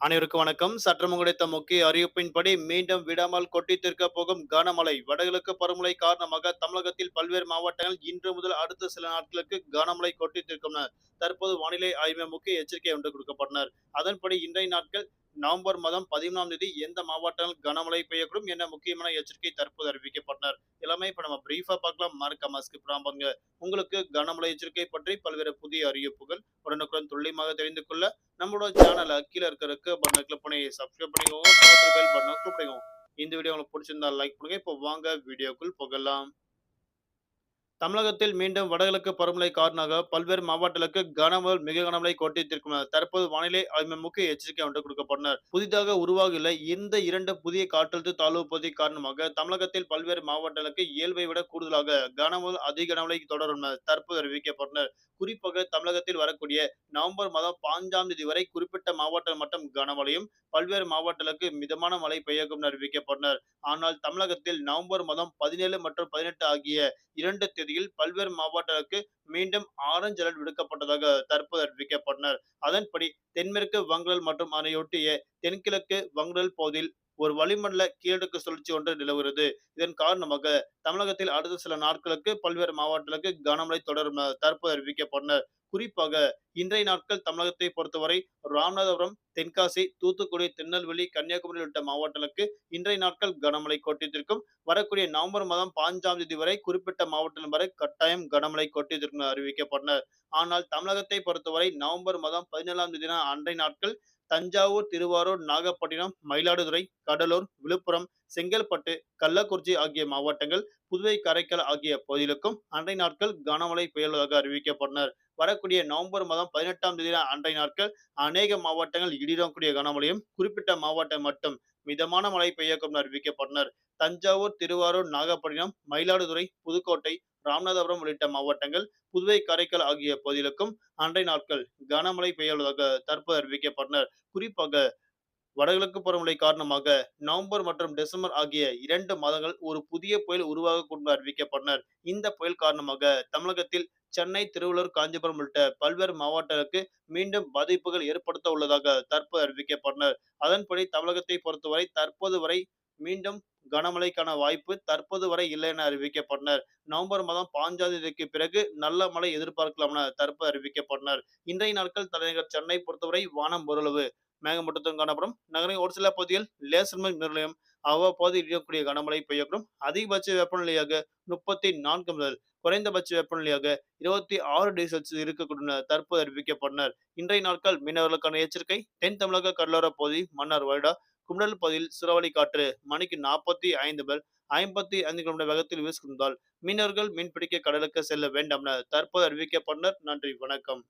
அனைவருக்கும் வணக்கம். சற்றம் கிடைத்த முக்கிய அறிவிப்பின்படி மீண்டும் விடாமல் கொட்டி தீர்க்க போகும் கனமழை. வடகிழக்கு பருவமழை காரணமாக தமிழகத்தில் பல்வேறு மாவட்டங்கள் இன்று முதல் அடுத்த சில நாட்களுக்கு கனமழை கொட்டி தீர்க்கும் தற்போது வானிலை ஆய்வு முக்கிய எச்சரிக்கை ஒன்று கொடுக்கப்பட்டனர். அதன்படி இன்றைய நாட்கள் நவம்பர் மாதம் பதிமூணாம் தேதி எந்த மாவட்டங்கள் கனமழை பெய்யக்கூடும் என முக்கியமான எச்சரிக்கை தற்போது அறிவிக்கப்பட்டனர். எல்லாமே இப்ப நம்ம பிரீஃபா பார்க்கலாம். மறக்காம ஸ்கிப் பாருங்க. உங்களுக்கு கனமழை எச்சரிக்கை பற்றி பல்வேறு புதிய அறிவிப்புகள் உடனுக்குடன் துல்லியமாக தெரிந்து கொள்ள நம்மளோட சேனலை கீழே இருக்கிற பட்டனை கிளிக் பண்ணி சப்ஸ்கிரைப் பண்ணிக்கோங்க. பக்கத்துல பட்டனை கிளிக் பண்ணிக்கோங்க. இந்த வீடியோ உங்களுக்கு பிடிச்சிருந்தா லைக் பண்ணுங்க. இப்போ வாங்க வீடியோக்குள் போகலாம். தமிழகத்தில் மீண்டும் வடகிழக்கு பருவமழை காரணமாக பல்வேறு மாவட்டங்களுக்கு கனமழை மிக கனமழை கொட்டித்திருக்கும் தற்போது வானிலை ஆய்வு முக்கிய எச்சரிக்கை ஒன்று கொடுக்கப்பட்டனர். புதிதாக உருவாகியுள்ள இந்த இரண்டு புதிய காற்றழுத்த தாழ்வு பகுதி காரணமாக தமிழகத்தில் பல்வேறு மாவட்டங்களுக்கு இயல்பை விட கூடுதலாக கனமழை அதிக கனமழை தொடரும் தற்போது அறிவிக்கப்பட்டனர். குறிப்பாக தமிழகத்தில் வரக்கூடிய நவம்பர் மாதம் பாஞ்சாம் தேதி வரை குறிப்பிட்ட மாவட்டம் மட்டும் கனமழையும் பல்வேறு மாவட்டங்களுக்கு மிதமான மழை பெய்யக்கும் அறிவிக்கப்பட்டனர். ஆனால் தமிழகத்தில் நவம்பர் மாதம் பதினேழு மற்றும் பதினெட்டு ஆகிய இரண்டு தேதியில் பல்வேறு மாவட்டங்களுக்கு மீண்டும் ஆரஞ்சு அலர்ட் விடுக்கப்பட்டதாக தற்போது அறிவிக்கப்பட்டனர். அதன்படி தென்மேற்கு வங்கடல் மற்றும் அதனையொட்டிய தென்கிழக்கு வங்கடல் பகுதியில் ஒரு வளிமண்டல கீழடுக்கு சுழற்சி ஒன்று நிலவுகிறது. இதன் காரணமாக தமிழகத்தில் அடுத்த சில நாட்களுக்கு பல்வேறு மாவட்டங்களுக்கு கனமழை தொடரும் தற்போது அறிவிக்கப்பட்டனர். குறிப்பாக இன்றைய நாட்கள் தமிழகத்தை பொறுத்தவரை ராமநாதபுரம் தென்காசி தூத்துக்குடி திருநெல்வேலி கன்னியாகுமரி உள்ளிட்ட மாவட்டங்களுக்கு இன்றைய நாட்கள் கனமழை கொட்டியிருக்கும் வரக்கூடிய நவம்பர் மாதம் பாஞ்சாம் தேதி வரை குறிப்பிட்ட மாவட்டம் வரை கட்டாயம் கனமழை கொட்டியிருக்கும் அறிவிக்கப்பட்டனர். ஆனால் தமிழகத்தை பொறுத்தவரை நவம்பர் மாதம் பதினேழாம் தேதி அன்றைய நாட்கள் தஞ்சாவூர் திருவாரூர் நாகப்பட்டினம் மயிலாடுதுறை கடலூர் விழுப்புரம் செங்கல்பட்டு கள்ளக்குறிச்சி ஆகிய மாவட்டங்கள் புதுவை காரைக்கால் ஆகிய பகுதிகளுக்கும் அன்றை நாட்கள் கனமழை புயலாக அறிவிக்கப்பட்டனர். வரக்கூடிய நவம்பர் மாதம் பதினெட்டாம் தேதி அன்றைய நாட்கள் அநேக மாவட்டங்கள் இடிடக்கூடிய கனமழையும் குறிப்பிட்ட மாவட்டம் மட்டும் மிதமான மழை பெய்யக்கும் அறிவிக்கப்பட்டனர். தஞ்சாவூர் திருவாரூர் நாகப்பட்டினம் மயிலாடுதுறை புதுக்கோட்டை ராமநாதபுரம் உள்ளிட்ட மாவட்டங்கள் புதுவை காரைக்கால் ஆகிய பகுதிகளுக்கும் அன்றைய நாட்கள் கனமழை பெய்யுள்ளதாக தற்போது அறிவிக்கப்பட்டனர். குறிப்பாக வடகிழக்கு பருவமழை காரணமாக நவம்பர் மற்றும் டிசம்பர் ஆகிய இரண்டு மாதங்கள் ஒரு புதிய புயல் உருவாகக்கூடும் அறிவிக்கப்பட்டனர். இந்த புயல் காரணமாக தமிழகத்தில் சென்னை திருவள்ளூர் காஞ்சிபுரம் உள்ளிட்ட பல்வேறு மாவட்டங்களுக்கு மீண்டும் பாதிப்புகள் ஏற்படுத்த உள்ளதாக தற்போது அறிவிக்கப்பட்டனர். அதன்படி தமிழகத்தை பொறுத்தவரை தற்போது வரை மீண்டும் கனமழைக்கான வாய்ப்பு தற்போது வரை இல்லை என அறிவிக்கப்பட்டனர். நவம்பர் மாதம் பாஞ்சாம் தேதிக்கு பிறகு நல்ல மழை எதிர்பார்க்கலாம் என தற்போது அறிவிக்கப்பட்டனர். இன்றைய நாட்கள் தலைநகர் சென்னை பொறுத்தவரை வானம் ஓரளவு மேகமூட்டத்தும் காணப்படும். நகரின் ஒரு சில பகுதியில் லேசர் நிர்ணயம் அவ்வப்போது இடியக்கூடிய கனமழை பெய்யக்கூடும். அதிகபட்ச வெப்பநிலையாக முப்பத்தி நான்கு முதல் குறைந்தபட்ச வெப்பநிலையாக இருபத்தி ஆறு டிகிரி செல்சியஸ் இருக்கக்கூடிய தற்போது அறிவிக்கப்பட்டனர். இன்றைய நாட்கள் மீனவர்களுக்கான எச்சரிக்கை. தென் தமிழக கடலோர பகுதி மன்னார் வைடா கும்டல் பகுதியில் சுறவழி காற்று மணிக்கு நாற்பத்தி ஐந்து முதல் ஐம்பத்தி ஐந்து கிலோமீட்டர் வேகத்தில் வீசுகின்றால் மீனவர்கள் மீன்பிடிக்க கடலுக்கு செல்ல வேண்டாம் என தற்போது அறிவிக்கப்பட்டனர். நன்றி வணக்கம்.